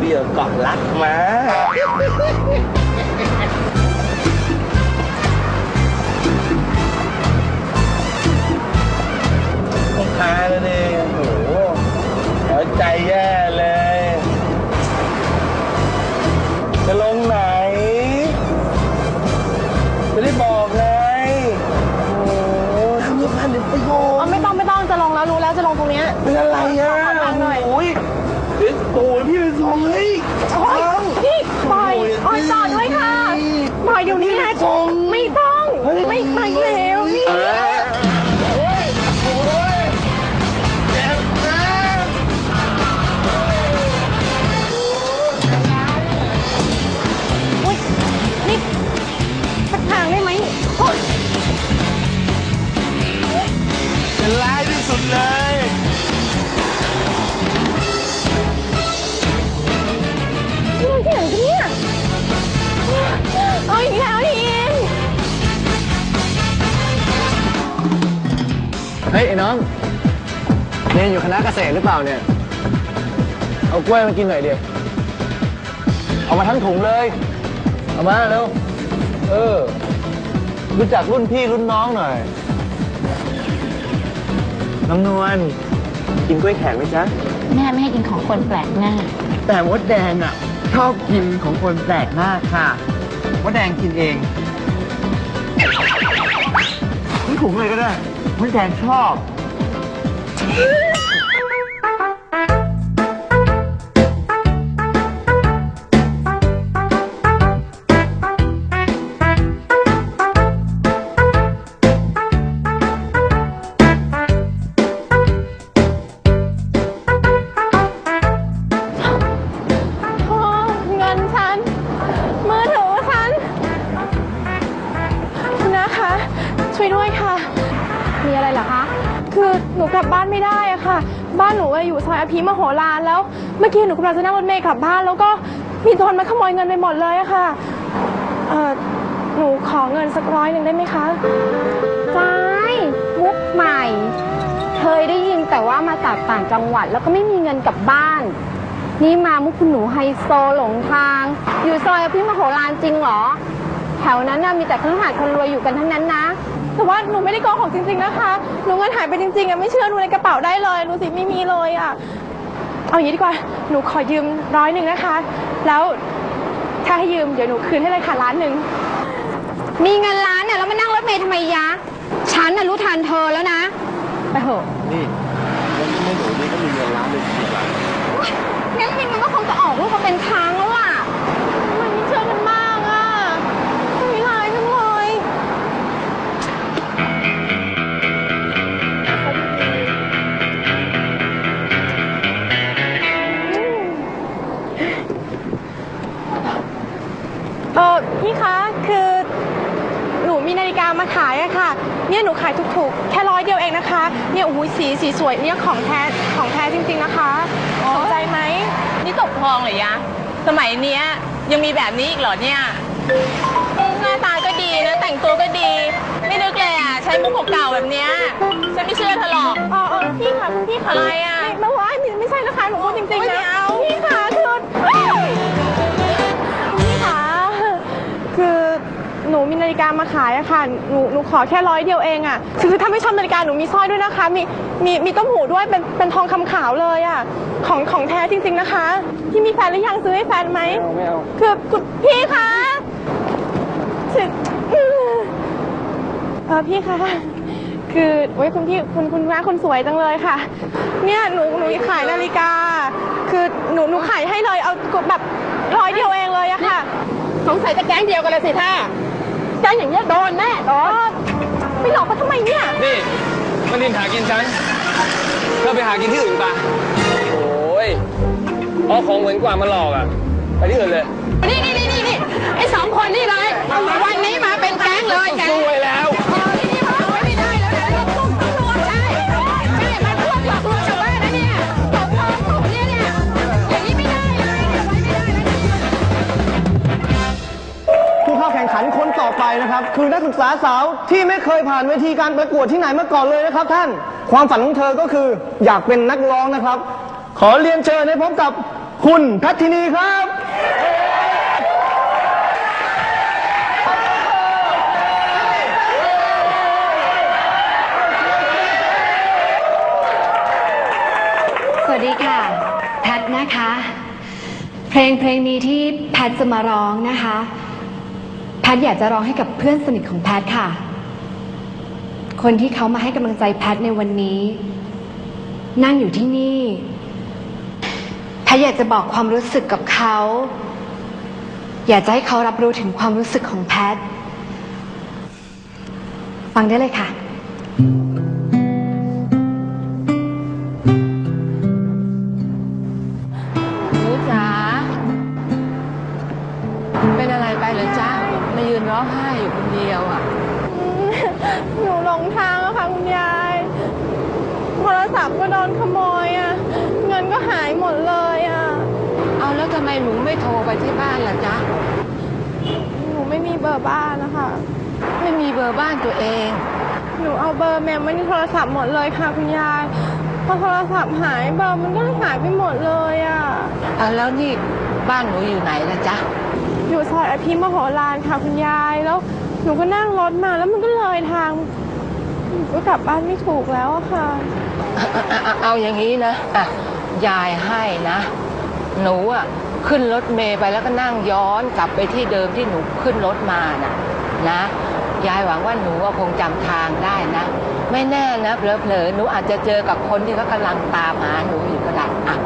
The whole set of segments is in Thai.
เบี้ยวเกาะรักมาลูกค้าแล้วนี่โอ้โหหัวใจแย่เลย จะลงไหน จะได้บอกไงโอ้โหทำเพื่อพันเดี๋ยวประโยชอ๋อน์ไม่ต้องไม่ต้องจะลงแล้วรู้แล้วจะลงตรงเนี้ย เป็นอะไรอะ โอ้ยพี่เป็นทรงเฮ้ยโอ๊ยพี่ปล่อยปล่อยจอดด้วยค่ะปล่อยเดี๋ยวนี้นะทรงไม่ต้องเฮ้ยไม่ไม่ เฮ้ยไอ้น้อง เรียนอยู่คณะเกษตรหรือเปล่าเนี่ย เอากล้วยมากินหน่อยเดียวเอามาทั้งถุงเลย เอามาเร็ว เออ รู้จักรุ่นพี่รุ่นน้องหน่อย น้ำนวล กินกล้วยแขกไหมจ๊ะ แม่ไม่ให้กินของคนแปลกหน้า แต่มดแดงอะ ชอบกินของคนแปลกหน้าค่ะมดแดงกินเองทั้งถุงเลยก็ได้ มดแดงชอบ โอ้เงินฉัน มือถือฉัน คุณนะคะ ช่วยด้วยค่ะ มีอะไรเหรอคะ คือหนูกลับบ้านไม่ได้อะค่ะ บ้านหนูอะอยู่ซอยอภิมโหฬารแล้ว เมื่อกี้หนูกำลังจะนั่งรถเมล์กลับบ้าน แล้วก็มีโจรมาขโมยเงินไปหมดเลยอะค่ะ เออหนูขอเงินสักร้อยหนึ่งได้ไหมคะจ้ายมุกใหม่ เคยได้ยินแต่ว่ามาจากต่างจังหวัด แล้วก็ไม่มีเงินกลับบ้าน นี่มามุกคุณหนูไฮโซหลงทาง อยู่ซอยอภิมโหฬารจริงเหรอ แถวนั้นน่ะมีแต่คฤหาสน์คนรวยอยู่กันทั้งนั้นนะ แต่ว่าหนูไม่ได้โกหกจริง ๆนะคะ หนูเงินหายไปจริงๆอะไม่เชื่อดูในกระเป๋าได้เลยดูสิไม่มีเลยอะเอาอย่างนี้ดีกว่า หนูขอยืมร้อยหนึ่งนะคะ แล้วถ้าให้ยืมเดี๋ยวหนูคืนให้เลยค่ะล้านหนึ่งมีเงินล้านเนี่ยแล้วมานั่งรถเมล์ทำไมยะ ฉันน่ะรู้ทันเธอแล้วนะ ไปเถอะ นี่วัน เนี่ยหนูขายถูกๆ แค่ร้อยเดียวเองนะคะ เนี่ยโอ้โหสีสีสวยเนี่ยของแท้ของแท้จริง ๆนะคะสนใจไหมนี่ตกทองเหรอยะ สมัยเนี้ยยังมีแบบนี้อีกเหรอเนี่ยหน้าตาก็ดีนะ แต่งตัวก็ดี ไม่นึกเลยอะใช้มุกเก่าๆแบบเนี้ยฉันไม่เชื่อเธอหรอกอ๋อเออพี่ค่ะพี่ค่ะอะไรอะไม่ไม่ว่าไม่ไม่ใช่นะคะหนูพูดจริงๆไม่นะเอาพี่ค่ะ นูมีนาฬิกามาขายอะค่ะ หนูหนูขอแค่ร้อยเดียวเองอะคือถ้าไม่ชอบนาฬิกาหนูมีสร้อยด้วยนะคะ มีมีมีต้มหูด้วยเป็นเป็นทองคำขาวเลยอะของของแท้จริง ๆนะคะ พี่มีแฟนหรือยังซื้อให้แฟนไหมไม่เอาไม่เอาคือคุณพี่คะถึงเออพี่คะคือโอ้ยคุณพี่คุณคุณแม่คนสวยจังเลยค่ะ เนี่ยหนูหนูขายนาฬิกา คือหนูหนูขายให้เลยเอาแบบร้อยเดียวเองเลยอะค่ะ สงสัยจะแก๊งเดียวกันเลยสิท่า แก๊งอย่างเงี้ยโดนแน่โดนไปหลอกเขาทำไมเนี่ย นี่มันดินหากินฉันเธอไปหากินที่อื่นปะโอ้ยเอาของเหมือนกว่ามาหลอกอะ ไปที่อื่นเลย นี่นี่นี่นี่นี่ไอ้สองคนนี่เลยวันนี้มาเป็นแก๊งเลยแก๊งสู้ไว้แล้ว นะครับ คือนักศึกษาสาวที่ไม่เคยผ่านเวทีการประกวดที่ไหนมาก่อนเลยนะครับ ท่านความฝันของเธอก็คืออยากเป็นนักร้องนะครับ ขอเรียนเชิญให้พบกับคุณพททินีครับสวัสดีค่ะ แพทนะคะ เพลงเพลงนี้ที่แพทจะมาร้องนะคะ แพทอยากจะร้องให้กับเพื่อนสนิทของแพทค่ะ คนที่เขามาให้กำลังใจแพทในวันนี้ นั่งอยู่ที่นี่ แพทอยากจะบอกความรู้สึกกับเขา อยากจะให้เขารับรู้ถึงความรู้สึกของแพทฟังได้เลยค่ะ ศัพท์ก็โดนขโมยอะเงินก็หายหมดเลยอะเอาแล้วทำไมหนูไม่โทรไปที่บ้านล่ะจ๊ะ หนูไม่มีเบอร์บ้านนะคะ ไม่มีเบอร์บ้านตัวเอง หนูเอาเบอร์แมมไว้ในโทรศัพท์หมดเลยค่ะคุณยาย พอโทรศัพท์หายเบอร์มันก็หายไปหมดเลยอะเอาแล้วนี่บ้านหนูอยู่ไหนล่ะจ๊ะ อยู่ซอยอภิมโหฬารค่ะคุณยาย แล้วหนูก็นั่งรถมาแล้วมันก็เลยทางหนูก็กลับบ้านไม่ถูกแล้วอะค่ะ เอาอย่างนี้นะอะยายให้นะ หนูอะขึ้นรถเมย์ไปแล้วก็นั่งย้อนกลับไปที่เดิมที่หนูขึ้นรถมาน่ะนะ ยายหวังว่าหนูคงจำทางได้นะ ไม่แน่นะเผลอๆหนูอาจจะเจอกับคนที่เขากำลังตามหาหนูอยู่ก็ได้อะ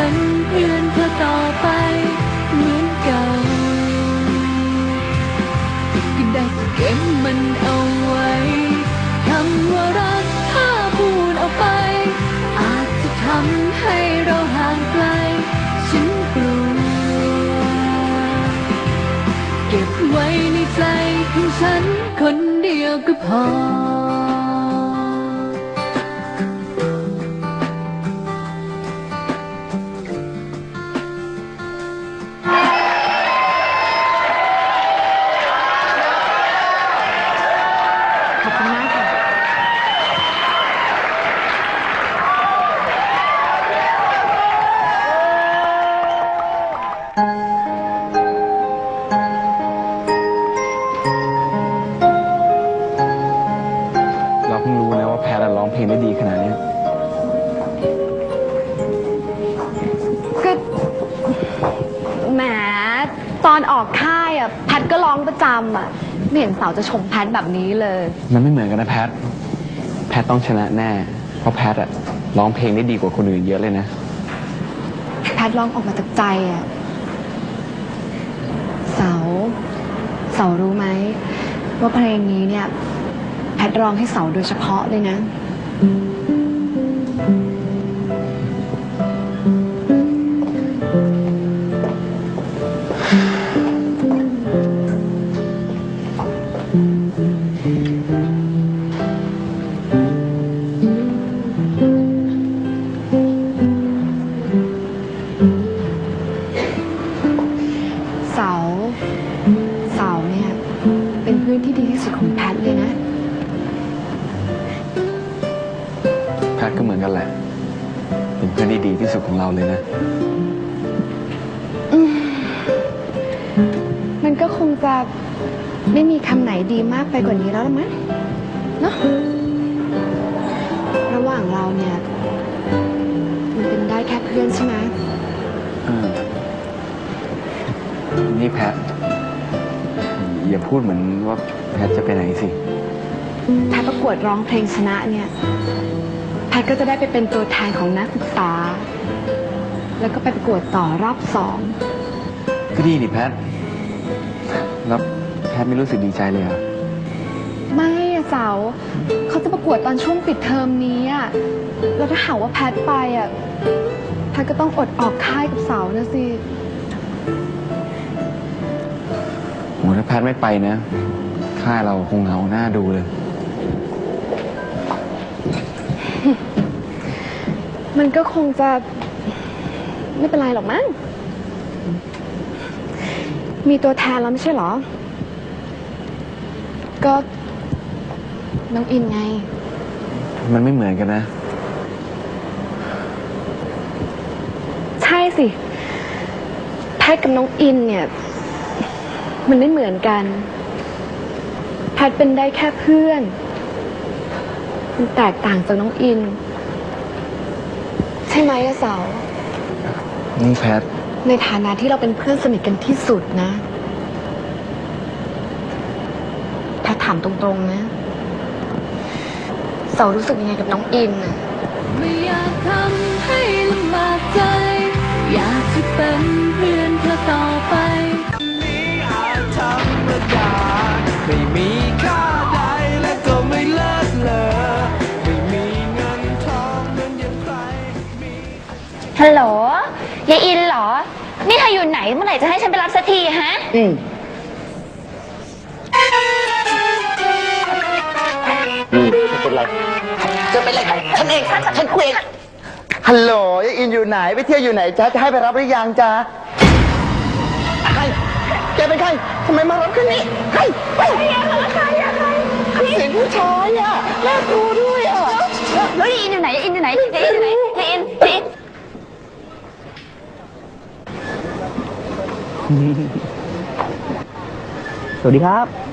เป็นเพื่อนเธอต่อไปเหมือนเก่าก็ได้แต่เก็บมันเอาไว้คำว่ารักถ้าพูดออกไป อาจจะทำให้เราห่างไกล ฉันกลัว เก็บไว้ในใจของฉันคนเดียวก็พอ อนออกค่ายอะแพทก็ร้องประจำอะ ไม่เห็นเสาจะชมแพทแบบนี้เลย มันไม่เหมือนกันนะแพท แพทต้องชนะแน่ เพราะแพทอะร้องเพลงได้ดีกว่าคนอื่นเยอะเลยนะ แพทร้องออกมาจากใจอะเสา เสารู้ไหม ว่าเพลงนี้เนี่ย แพทร้องให้เสาโดยเฉพาะเลยนะ ไม่มีคำไหนดีมากไปกว่านี้แล้วละมั้งเนาะระหว่างเราเนี่ย มันเป็นได้แค่เพื่อนใช่ไหมเออนี่แพท อย่าพูดเหมือนว่าแพทจะไปไหนสิแพทประกวดร้องเพลงชนะเนี่ย แพทก็จะได้ไปเป็นตัวแทนของนักศึกษา แล้วก็ไปประกวดต่อรอบสอง ก็ดีนี่แพท แล้ว แพทไม่รู้สึกดีใจเลยเหรอไม่อะเสาเขาจะประกวดตอนช่วงปิดเทอมนี้อะแล้วถ้าหากว่าแพทไปอะแพทก็ต้องอดออกค่ายกับเสานะสิโหถ้าแพทไม่ไปนะ ค่ายเราคงเหงาหน้าดูเลย มันก็คงจะไม่เป็นไรหรอกมั้ง มีตัวแทนแล้วไม่ใช่เหรอ ก็น้องอินไง มันไม่เหมือนกันนะ ใช่สิ แพทกับน้องอินเนี่ย มันไม่เหมือนกัน แพทเป็นได้แค่เพื่อน มันแตกต่างจากน้องอิน ใช่ไหมอะเสา นี่แพท ในฐานะที่เราเป็นเพื่อนสนิทกันที่สุดนะ แพทถามตรงๆนะเสารู้สึกยังไงกับน้องอินอะไม่อยากทำให้ลำบากใจ อยากจะเป็นเพื่อนเธอต่อไปไม่มีค่าใดและก็ไม่เลิศเลอไม่มีเงินทองเหมือนอย่างใครฮัลโหลยายอินเหรอ นี่เธออยู่ไหนเมื่อไหร่จะให้ฉันไปรับสักทีฮะ อืม เป็นไรฉันเองฉันคุยเองฮัลโหลยายอินอยู่ไหนไปเที่ยวอยู่ไหนจ๊ะจะให้ไปรับหรือยังจ๊ะใครแกเป็นใครทำไมมารับแค่นี้ใครใครใครใครเสียงผู้ชายอะน่ากลัวด้วยอะแล้วยายอินอยู่ไหนยายอินอยู่ไหนยายอินอยู่ไหนยายอินยายอินสวัสดีครับ